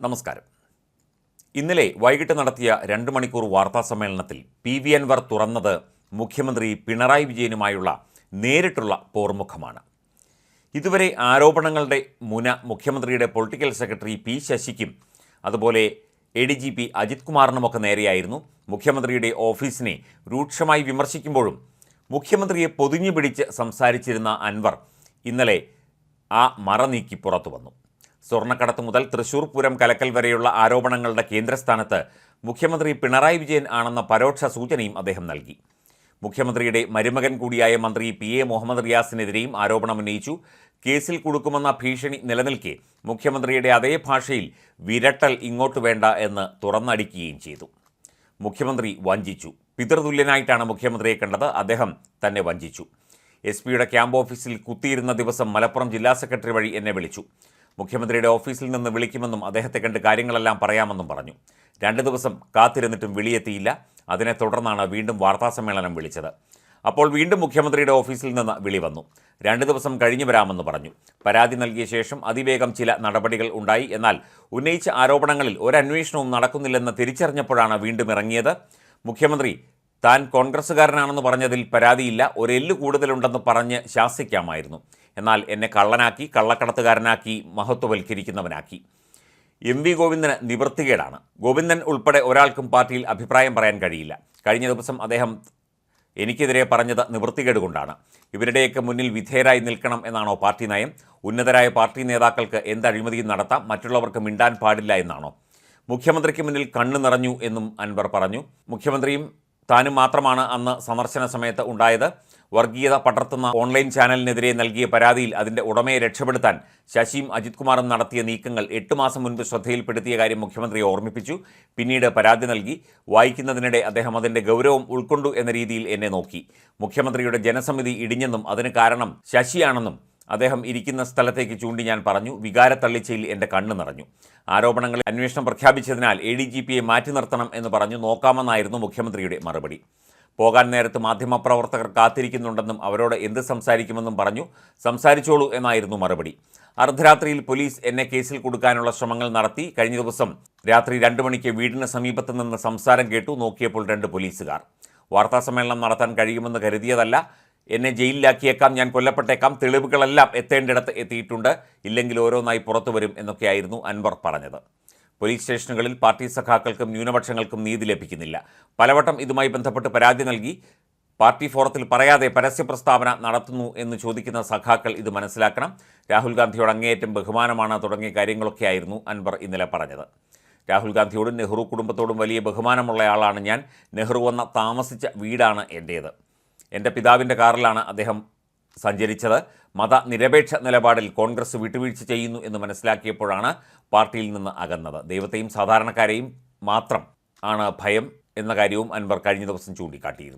നമസ്കാരം. ഇന്നലെ വൈകിട്ട് നടത്തിയ രണ്ട് മണിക്കൂർ വാർത്താ സമ്മേളനത്തിൽ പി വി അൻവർ തുറന്നത് മുഖ്യമന്ത്രി പിണറായി വിജയനുമായുള്ള നേരിട്ടുള്ള പോർമുഖമാണ്. ഇതുവരെ ആരോപണങ്ങളുടെ മുന മുഖ്യമന്ത്രിയുടെ പൊളിറ്റിക്കൽ സെക്രട്ടറി പി ശശിക്കും അതുപോലെ A D G P Ajith കുമാറിനുമൊക്കെ നേരെയായിരുന്നു മുഖ്യമന്ത്രിയുടെ ഓഫീസിനെ രൂക്ഷമായി വിമർശിക്കുമ്പോഴും മുഖ്യമന്ത്രിയെ പൊതിഞ്ഞു പിടിച്ച് സംസാരിച്ചിരുന്ന അൻവർ ഇന്നലെ ആ മറ നീക്കി പുറത്തു വന്നു സ്വർണക്കടത്ത് മുതൽ തൃശൂർ പൂരം കലക്കൽ വരെയുള്ള ആരോപണങ്ങളുടെ കേന്ദ്രസ്ഥാനത്ത് മുഖ്യമന്ത്രി പിണറായി വിജയൻ ആണെന്ന പരോക്ഷ സൂചനയും അദ്ദേഹം നൽകി. മുഖ്യമന്ത്രിയുടെ മരുമകൻ കൂടിയായ മന്ത്രി പി എ മുഹമ്മദ് റിയാസിനെതിരെയും ആരോപണമുന്നയിച്ചു കേസിൽ കൊടുക്കുമെന്ന ഭീഷണി നിലനിൽക്കെ മുഖ്യമന്ത്രിയുടെ അതേ ഭാഷയിൽ വിരട്ടൽ ഇങ്ങോട്ട് വേണ്ട എന്ന് തുറന്നടിക്കുകയും ചെയ്തു. മുഖ്യമന്ത്രി വഞ്ചിച്ചു. പിതൃതുല്യനായിട്ടാണ് മുഖ്യമന്ത്രിയെ കണ്ടത്. അദ്ദേഹം തന്നെ വഞ്ചിച്ചു. എസ് പിയുടെ ക്യാമ്പ് ഓഫീസിൽ കുത്തിയിരുന്ന ദിവസം മലപ്പുറം ജില്ലാ സെക്രട്ടറി വഴി എന്നെ വിളിച്ചു. മുഖ്യമന്ത്രിയുടെ ഓഫീസിൽ നിന്ന് വിളിക്കുമെന്നും അദ്ദേഹത്തെ കണ്ട് കാര്യങ്ങളെല്ലാം പറയാമെന്നും പറഞ്ഞു. രണ്ട് ദിവസം കാത്തിരുന്നിട്ടും വിളിയെത്തിയില്ല. അതിനെ തുടർന്നാണ് വീണ്ടും വാർത്താസമ്മേളനം വിളിച്ചത്. അപ്പോൾ വീണ്ടും മുഖ്യമന്ത്രിയുടെ ഓഫീസിൽ നിന്ന് വിളി വന്നു. രണ്ട് ദിവസം കഴിഞ്ഞു വരാമെന്ന് പറഞ്ഞു. പരാതി നൽകിയ ശേഷം അതിവേഗം ചില നടപടികൾ ഉണ്ടായി. എന്നാൽ ഉന്നയിച്ച ആരോപണങ്ങളിൽ ഒരന്വേഷണവും നടക്കുന്നില്ലെന്ന് തിരിച്ചറിഞ്ഞപ്പോഴാണ് വീണ്ടും ഇറങ്ങിയത്. മുഖ്യമന്ത്രി താൻ കോൺഗ്രസ്സുകാരനാണെന്ന് പറഞ്ഞതിൽ പരാതിയില്ല. ഒരു ഒരെല്ല് കൂടുതലുണ്ടെന്ന് പറഞ്ഞ് ശാസിക്കാമായിരുന്നു. എന്നാൽ എന്നെ കള്ളനാക്കി കള്ളക്കടത്തുകാരനാക്കി മഹത്വവൽക്കരിക്കുന്നവനാക്കി. എം വി ഗോവിന്ദന് നിവൃത്തികേടാണ്. ഗോവിന്ദൻ ഉൾപ്പെടെ ഒരാൾക്കും പാർട്ടിയിൽ അഭിപ്രായം പറയാൻ കഴിയില്ല. കഴിഞ്ഞ ദിവസം അദ്ദേഹം എനിക്കെതിരെ പറഞ്ഞത് നിവൃത്തികേട് കൊണ്ടാണ് ഇവരുടെയൊക്കെ മുന്നിൽ വിധേയരായി നിൽക്കണം എന്നാണോ പാർട്ടി നയം? ഉന്നതരായ പാർട്ടി നേതാക്കൾക്ക് എന്ത് അഴിമതിയും നടത്താം? മറ്റുള്ളവർക്ക് മിണ്ടാൻ പാടില്ല എന്നാണോ? മുഖ്യമന്ത്രിക്ക് മുന്നിൽ കണ്ണു നിറഞ്ഞു എന്നും അൻവർ പറഞ്ഞു. മുഖ്യമന്ത്രിയും താനും മാത്രമാണ് അന്ന് സന്ദർശന സമയത്ത് ഉണ്ടായത്. വർഗീയത പടർത്തുന്ന ഓൺലൈൻ ചാനലിനെതിരെ നൽകിയ പരാതിയിൽ അതിന്റെ ഉടമയെ രക്ഷപ്പെടുത്താൻ ശശിയും അജിത് കുമാറും നടത്തിയ നീക്കങ്ങൾ എട്ട് മാസം മുൻപ് ശ്രദ്ധയിൽപ്പെടുത്തിയ കാര്യം മുഖ്യമന്ത്രിയെ ഓർമ്മിപ്പിച്ചു. പിന്നീട് പരാതി നൽകി. വായിക്കുന്നതിനിടെ അദ്ദേഹം അതിന്റെ ഗൗരവം ഉൾക്കൊണ്ടു എന്ന രീതിയിൽ എന്നെ നോക്കി. മുഖ്യമന്ത്രിയുടെ ജനസമിതി ഇടിഞ്ഞെന്നും അതിന് കാരണം ശശിയാണെന്നും അദ്ദേഹം ഇരിക്കുന്ന സ്ഥലത്തേക്ക് ചൂണ്ടി ഞാൻ പറഞ്ഞു. വികാരത്തള്ളിച്ചയിൽ എന്റെ കണ്ണ് നിറഞ്ഞു. ആരോപണങ്ങളിൽ അന്വേഷണം പ്രഖ്യാപിച്ചതിനാൽ എ ഡി ജി പിയെ മാറ്റി നിർത്തണം എന്ന് പറഞ്ഞു. നോക്കാമെന്നായിരുന്നു മുഖ്യമന്ത്രിയുടെ മറുപടി. പോകാൻ നേരത്ത് മാധ്യമപ്രവർത്തകർ കാത്തിരിക്കുന്നുണ്ടെന്നും അവരോട് എന്ത് സംസാരിക്കുമെന്നും പറഞ്ഞു. സംസാരിച്ചോളൂ എന്നായിരുന്നു മറുപടി. അർദ്ധരാത്രിയിൽ പോലീസ് എന്നെ കേസിൽ കൊടുക്കാനുള്ള ശ്രമങ്ങൾ നടത്തി. കഴിഞ്ഞ ദിവസം രാത്രി രണ്ട് മണിക്ക് വീടിന് സമീപത്ത് നിന്ന് സംസാരം കേട്ടു. നോക്കിയപ്പോൾ രണ്ട് പോലീസുകാർ. വാർത്താസമ്മേളനം നടത്താൻ കഴിയുമെന്ന് കരുതിയതല്ല. എന്നെ ജയിലിലാക്കിയേക്കാം ഞാൻ കൊല്ലപ്പെട്ടേക്കാം. തെളിവുകളെല്ലാം എത്തേണ്ടിടത്ത് എത്തിയിട്ടുണ്ട്. ഇല്ലെങ്കിൽ ഓരോന്നായി പുറത്തു വരും എന്നൊക്കെയായിരുന്നു അൻവർ പറഞ്ഞത്. പോലീസ് സ്റ്റേഷനുകളിൽ പാർട്ടി സഖാക്കൾക്കും ന്യൂനപക്ഷങ്ങൾക്കും നീതി ലഭിക്കുന്നില്ല. പലവട്ടം ഇതുമായി ബന്ധപ്പെട്ട് പരാതി നൽകി പാർട്ടി ഫോറത്തിൽ പറയാതെ പരസ്യ പ്രസ്താവന നടത്തുന്നു എന്ന് ചോദിക്കുന്ന സഖാക്കൾ ഇത് മനസ്സിലാക്കണം. രാഹുൽ ഗാന്ധിയോട് അങ്ങേയറ്റം ബഹുമാനമാണ് തുടങ്ങിയ കാര്യങ്ങളൊക്കെയായിരുന്നു അൻവർ ഇന്നലെ പറഞ്ഞത്. രാഹുൽ ഗാന്ധിയോടും നെഹ്റു കുടുംബത്തോടും വലിയ ബഹുമാനമുള്ള ആളാണ് ഞാൻ. നെഹ്റു വന്ന താമസിച്ച വീടാണ് എന്റേത് എന്റെ പിതാവിന്റെ കാറിലാണ് അദ്ദേഹം സഞ്ചരിച്ചത്. മതനിരപേക്ഷ നിലപാടിൽ കോൺഗ്രസ് വിട്ടുവീഴ്ച ചെയ്യുന്നു എന്ന് മനസ്സിലാക്കിയപ്പോഴാണ് പാർട്ടിയിൽ നിന്ന് അകന്നത്. ദൈവത്തെയും സാധാരണക്കാരെയും മാത്രം ആണ് ഭയം എന്ന കാര്യവും അൻവർ കഴിഞ്ഞ ദിവസം ചൂണ്ടിക്കാട്ടിയിരുന്നു.